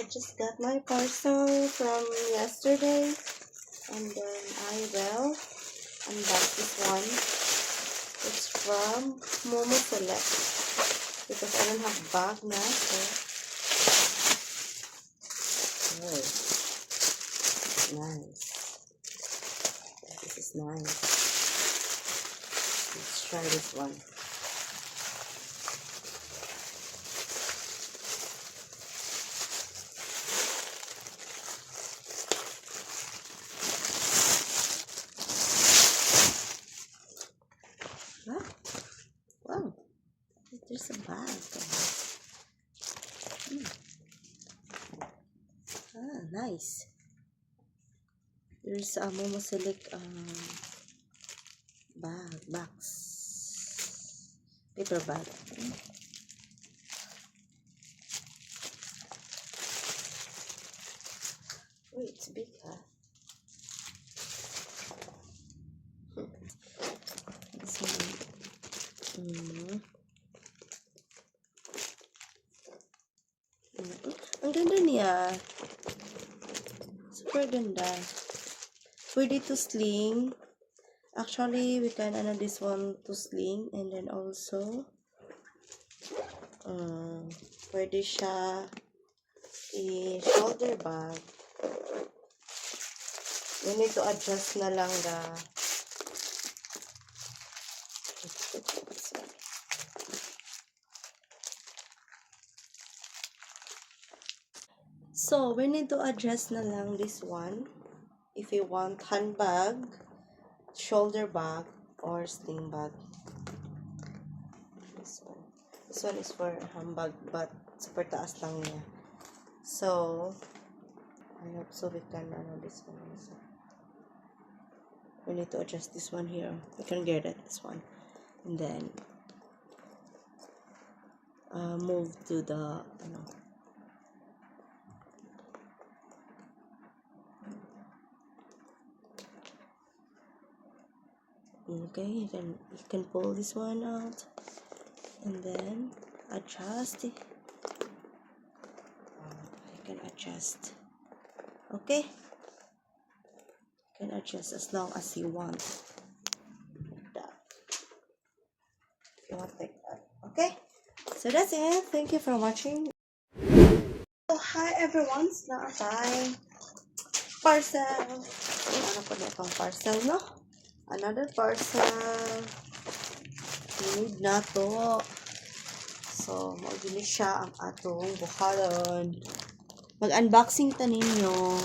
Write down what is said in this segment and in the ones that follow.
I just got my parcel from yesterday and then I will unbox this one. It's from Momo Select because I don't have bag now so oh, nice. This is nice. Let's try this one. Huh? Wow. There's a bag. Hmm. Ah, nice. There's a Momo Select um, bag, box. Paper bag. Hmm. Oh, it's big, huh? This ganda. Super ganda. Pwede to sling. Actually, we can ano this one to sling and then also um, pwede siya i-shoulder bag. We need to adjust na lang the So, we need to adjust na lang this one. If you want handbag, shoulder bag, or sling bag. This one. This one is for handbag, but super taas lang niya. So, I hope so we can, ano, this one also. We need to adjust this one here. We can get it, this one. And then, uh, move to the, ano, okay you can you can pull this one out. And then adjust. It you can adjust. Okay. You can adjust as long as you want. That. You want like that. Okay. So that's it. Thank you for watching. Oh hi everyone. Not time parcel. Ano po na itong parcel no another parcel. Need na to. So, maugili siya ang atong buharon. Mag-unboxing ta ninyo.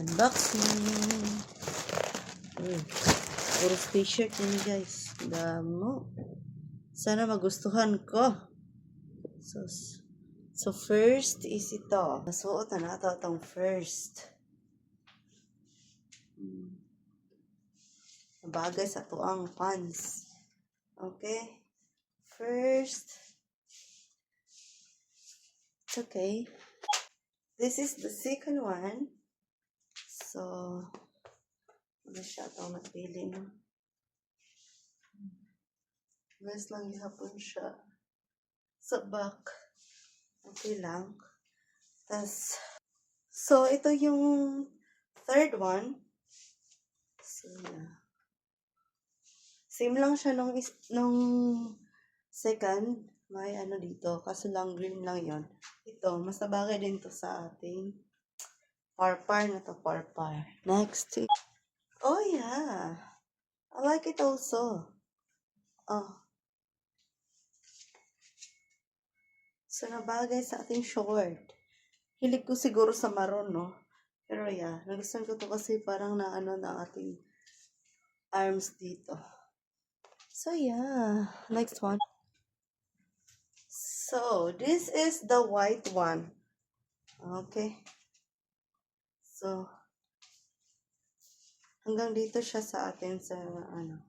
Unboxing. Uy, puro t-shirt yun guys. Damo. Sana magustuhan ko. So, so first is ito. Nasuot na nato itong first. Hmm bagay sa tuang pants. Okay? First, it's okay. This is the second one. So, ano siya itong napili, no? Mas lang ihapon siya sa back. Okay lang. Tas, so, ito yung third one. So, yeah. Same lang siya nung, is, nung second. May ano dito. Kaso lang green lang yon Ito, mas nabagay din to sa ating parpar na to. Parpar. Next. Oh, yeah. I like it also. Oh. So, nabagay sa ating short. Hilig ko siguro sa maroon, no? Pero yeah, nagustuhan ko to kasi parang na ano na ating arms dito. So yeah, next one. So this is the white one. Okay. So hanggang dito siya sa atin sa ano.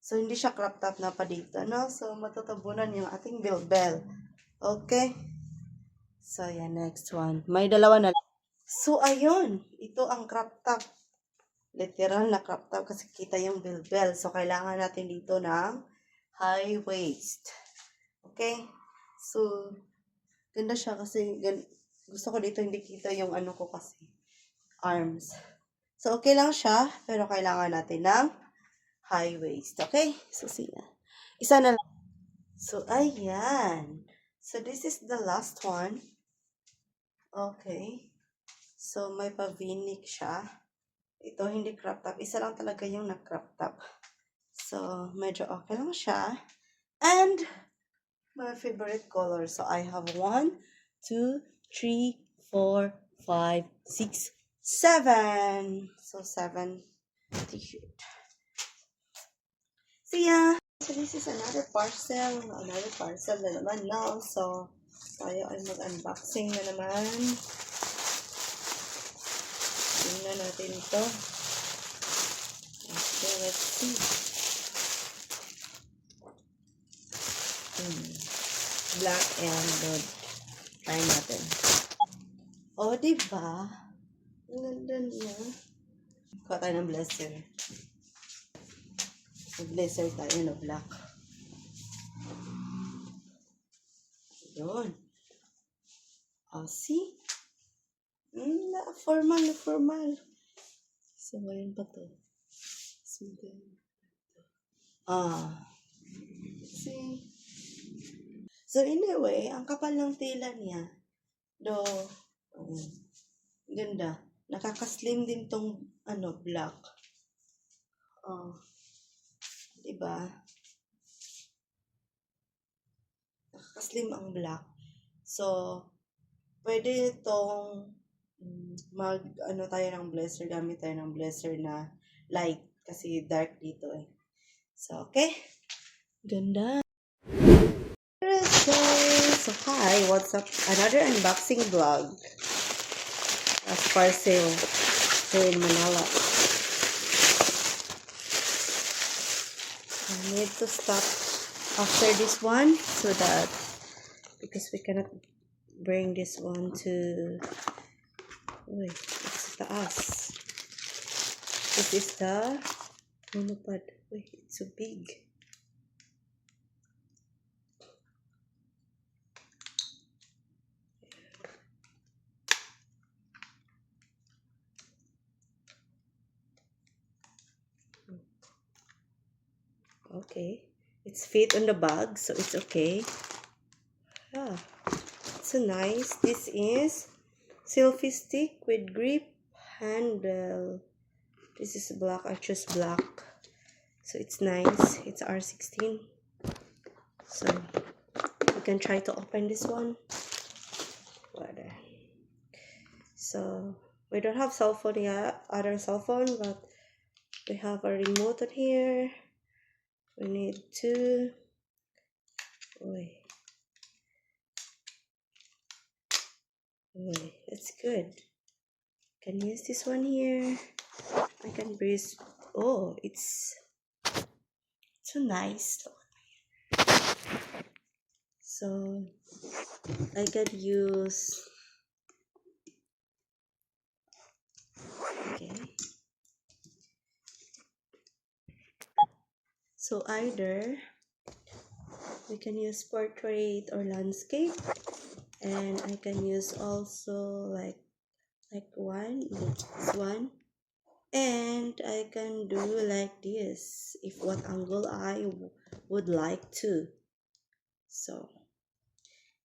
So hindi siya crop top na pa dito, no? So matatabunan yung ating bilbel. Okay? So yeah, next one. May dalawa na. So ayun, ito ang crop top literal na crop top kasi kita yung bilbel. So, kailangan natin dito ng high waist. Okay? So, Ganda siya kasi gan- gusto ko dito hindi kita yung ano ko kasi. Arms. So, okay lang siya. Pero kailangan natin ng high waist. Okay? So, ya. Isa na lang. So, ayan. So, this is the last one. Okay. So, may pa-v-neck siya. Ito, hindi crop top. Isa lang talaga yung na-crop top. So, medyo okay lang siya. And, my favorite color. So, I have one, two, three, four, five, six, seven. So, seven t-shirt. See ya! So, this is another parcel. Another parcel na naman now. So, tayo ay mag-unboxing na naman. Tingnan natin ito. Okay, let's see. Hmm. Black and gold. Try natin. O, oh, diba? Ang ganda niya. Kuha tayo ng blazer. Mag-blazer tayo na black. Yun. Oh, see? Mm, na, formal na formal. So, ngayon pa to. So, ganyan. Ah. See? So, anyway, ang kapal ng tela niya. Do, um, ganda. Nakakaslim din tong, ano, black. Oh. Diba? Nakakaslim ang black. So, pwede itong mag, ano tayo ng blazer, gamit tayo ng blazer na light. Kasi dark dito eh. So, okay. Ganda. So, hi, what's up? Another unboxing vlog. As parcel here in Manila. I need to stop after this one so that because we cannot bring this one to wait, it's taas. This is the monopod. Wait, it's so big. Okay. It's fit on the bag, so it's okay. Ah, so nice. This is selfie stick with grip handle. This is black. I choose black. So it's nice. It's R16. So we can try to open this one. So we don't have cell phone yet, other cell phone, but we have a remote on here. We need to. Wait. That's good. Can use this one here. I can breeze. Oh, it's so nice. So I can use. Okay. So either we can use portrait or landscape and I can use also like like one this one. And I can do like this if what angle I would like to. So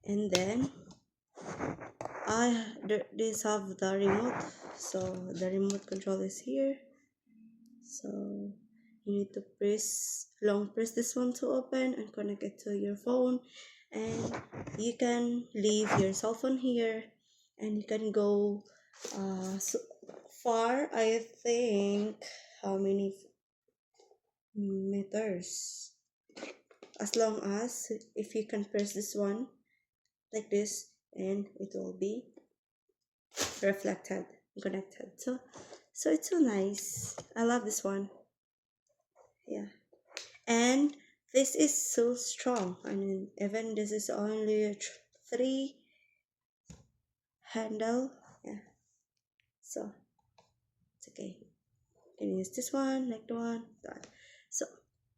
and then I this have the remote. So the remote control is here. So you need to press long press this one to open and connect it to your phone and you can leave your cell phone here and you can go uh so far i think how many meters? As long as if you can press this one like this and it will be reflected connected. So so it's so nice. I love this one. Yeah. And this is so strong. I mean even this is only a three handle. Yeah. So it's okay. You can use this one like one that. So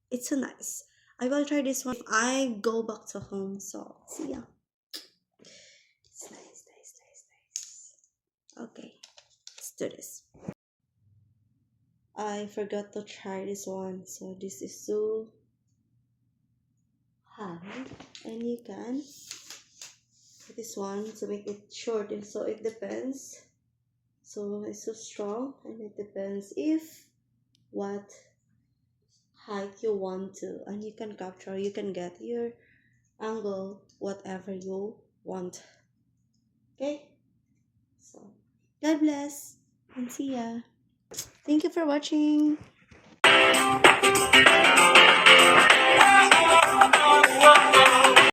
it's so nice. I will try this one if i go back to home. So see ya. Nice, nice, nice, nice, nice. Okay, let's do this. I forgot to try this one. So this is so and you can. This one to make it short and so it depends. So it's so strong and it depends if what height you want to and you can capture you can get your angle whatever you want. Okay? So god bless and see ya. Thank you for watching Thank you.